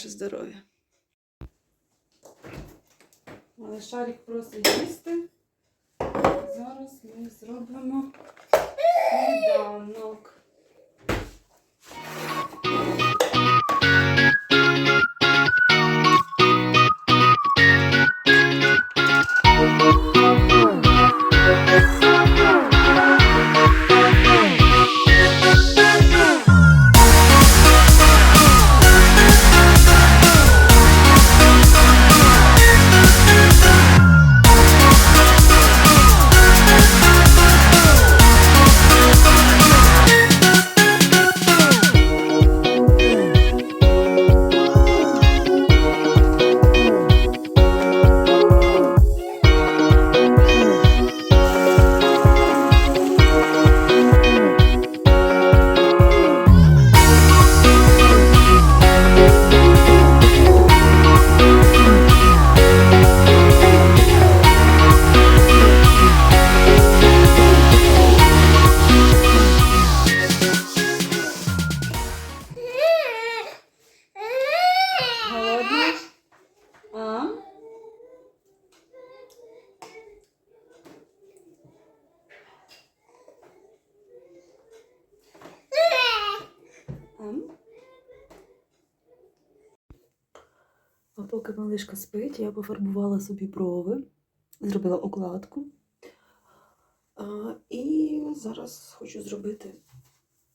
Ваше здоров'я. Але шарик просить їсти. Зараз ми зробимо сніданок. Голодний? А? А поки малишка спить, я пофарбувала собі брови, зробила укладку. А, і зараз хочу зробити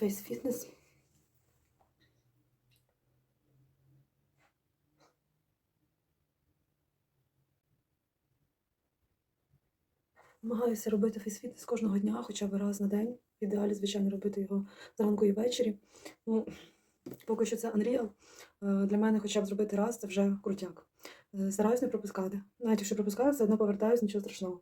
фейс-фітнес. Намагаюся робити фейс-фітнес кожного дня, хоча б раз на день. В ідеалі, звичайно, робити його зранку і ввечері. Ну, поки що це Unreal. Е, Для мене хоча б зробити раз це вже крутяк. Е, Стараюсь не пропускати. Навіть якщо пропускаю, все одно повертаюсь, нічого страшного.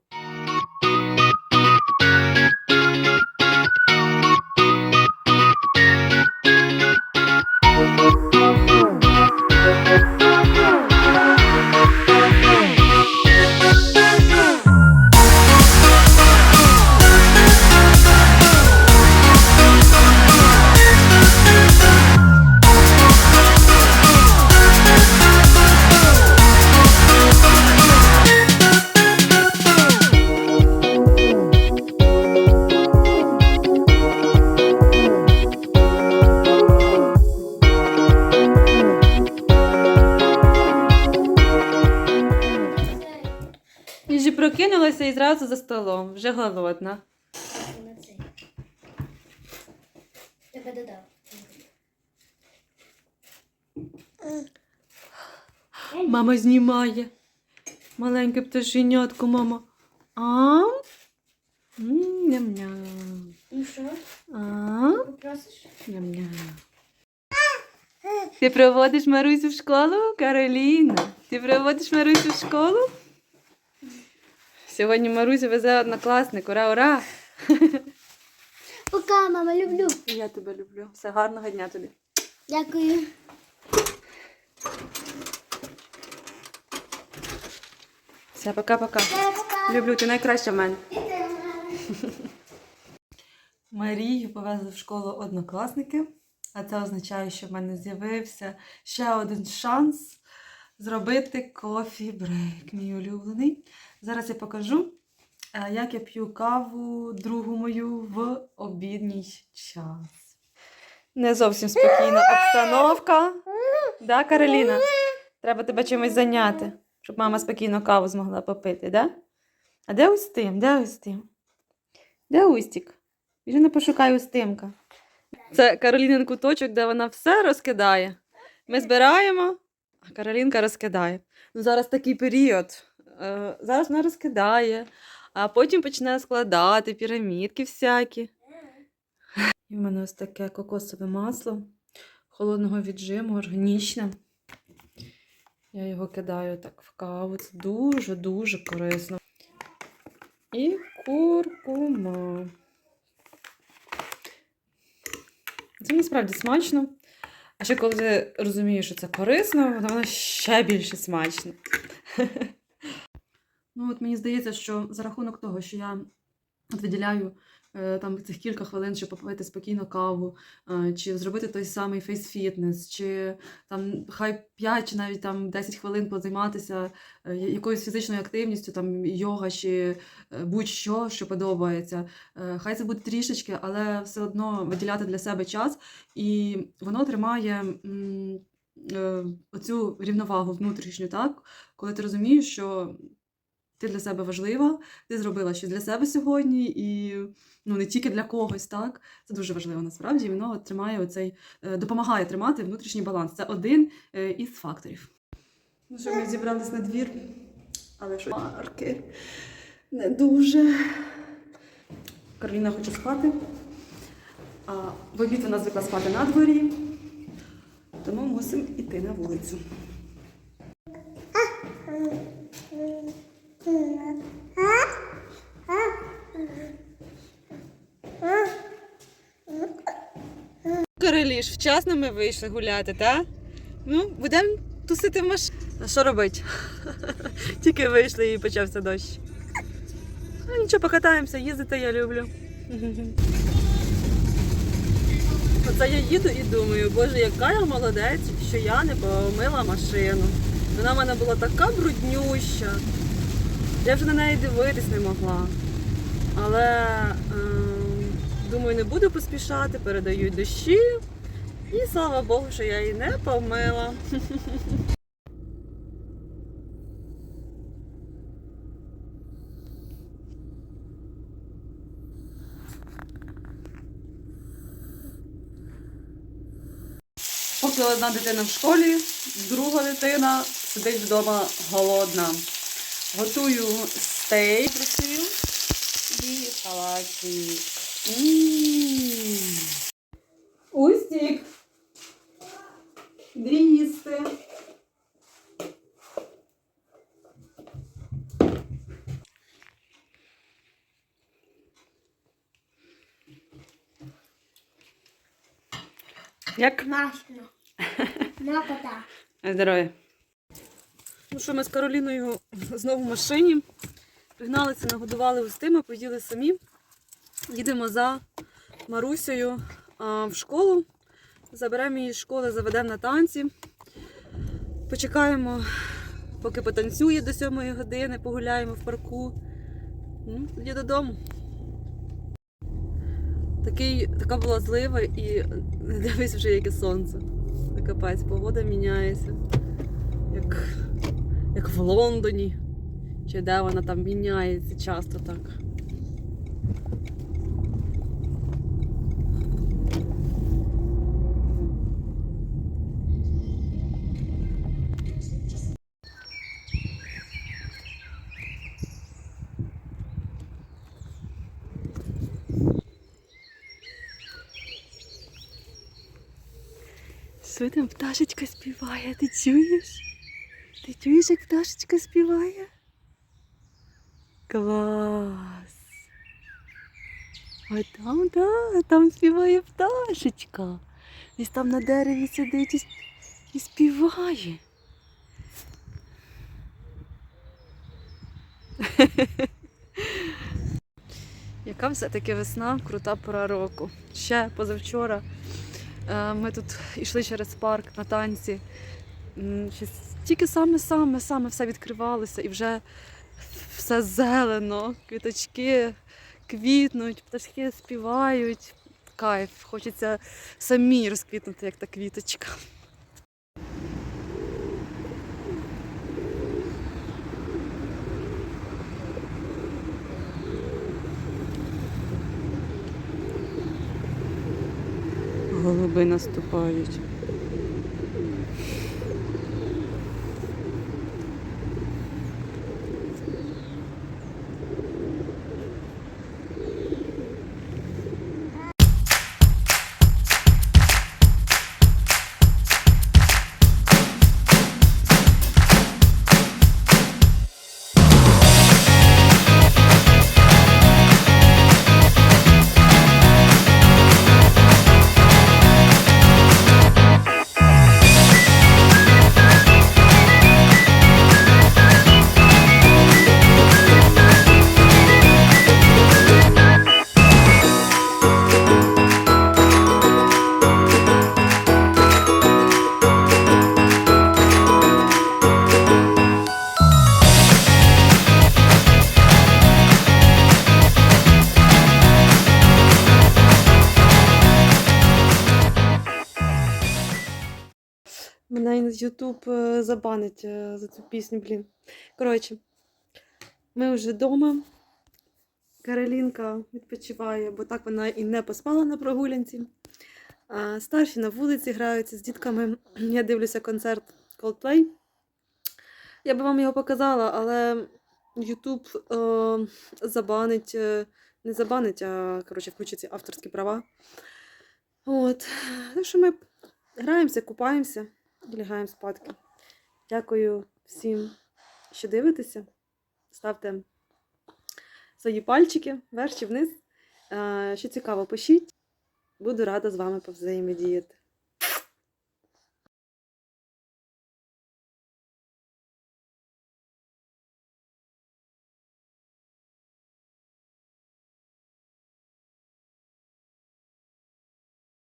Прокинулася і зразу за столом, вже голодна. Тебе додав. Мама знімає. Маленьке пташенятко, мама. А? М, Ням-ням. Ну що, А? попросиш? Ням-ням. Ти проводиш Марусю в школу, Кароліна? Ти проводиш Марусю в школу? Сьогодні Маруся везе однокласник. Ура, ура! Пока, мама, люблю. Я тебе люблю. Все гарного дня тобі. Дякую. Все, пока-пока. Люблю, ти найкраща в мене. Марію повезли в школу однокласники, а це означає, що в мене з'явився ще один шанс зробити кофі-брейк, мій улюблений. Зараз я покажу, е, як я п'ю каву другу мою в обідній час. Не зовсім спокійна обстановка. Да, Кароліна? Треба тебе чимось зайняти, щоб мама спокійно каву змогла попити, да? А де Устим? Де Устим? Де Устік? Біжи не пошукай Устимка. Це Каролінин куточок, де вона все розкидає. Ми збираємо, Каролінка розкидає. Ну, зараз такий період. Е, зараз вона розкидає, а потім почне складати пірамідки всякі. І в мене ось таке кокосове масло холодного віджиму, органічне. Я його кидаю так в каву. Це дуже-дуже корисно. І куркума. Це насправді смачно. А ще коли ти розумієш, що це корисно, воно ще більше смачно. Ну, от мені здається, що за рахунок того, що я от виділяю там цих кілька хвилин, щоб попити спокійно каву, е, чи зробити той самий фейс-фітнес, чи там хай 5 чи навіть там 10 хвилин позайматися е, якоюсь фізичною активністю, там йога чи е, будь-що, що подобається. Е, Хай це буде трішечки, але все одно виділяти для себе час, і воно тримає е, оцю рівновагу внутрішню, так? Коли ти розумієш, що ти для себе важлива, ти зробила щось для себе сьогодні, і ну, не тільки для когось, так? Це дуже важливо насправді. і Воно тримає оцей, е, допомагає тримати внутрішній баланс. Це один е, із факторів. Ну що, ми зібрались на двір, але що марки не дуже. Кароліна хоче спати. А в обід вона звикла спати на дворі, тому мусимо йти на вулицю. Вчасно ми вийшли гуляти, так? Ну, будемо тусити в машині. А що робити? Тільки вийшли і почався дощ. Ну, нічого, покатаємося, їздити я люблю. Оце я їду і думаю, боже, яка я молодець, що я не помила машину. Вона в мене була така бруднюща. Я вже на неї дивитись не могла. Але ем, думаю, не буду поспішати, передають дощі. І слава Богу, що я її не помила. Поки одна дитина в школі, друга дитина сидить вдома голодна. Готую стейк і салатик. Устік. Іди їсти. Як Смачно. Макота. Здоров'я. Ну що, ми з Кароліною знову в машині. Пригналися, нагодували гостима, поїли самі. Їдемо за Марусею в школу. Заберемо її з школи, заведемо на танці. Почекаємо, поки потанцює до 7 години, погуляємо в парку. Ну, тоді додому. Такий, така була злива і дивись вже яке сонце. Це Капець, погода міняється. Як, як в Лондоні. Чи де вона там міняється часто так. Що там пташечка співає? Ти чуєш? Ти чуєш, як пташечка співає? Клас! А там, да, там співає пташечка. Десь там на дереві сидить і, співає. Яка все-таки весна, крута пора року. Ще позавчора ми тут йшли через парк на танці. Тільки саме-саме саме все відкривалося і вже все зелено, квіточки квітнуть, пташки співають. Кайф, хочеться самі розквітнути, як та квіточка. Голуби наступають. Ютуб е, забанить е, за цю пісню, блін. Коротше, ми вже вдома. Каролінка відпочиває, бо так вона і не поспала на прогулянці. Старші на вулиці граються з дітками. Я дивлюся концерт Coldplay. Я би вам його показала, але YouTube е, забанить, не забанить, а коротше, включить ці авторські права. От. Так що ми граємося, купаємося і лягаємо спадки. Дякую всім, що дивитеся. Ставте свої пальчики вверх чи вниз. Е, Що цікаво, пишіть. Буду рада з вами повзаємодіяти.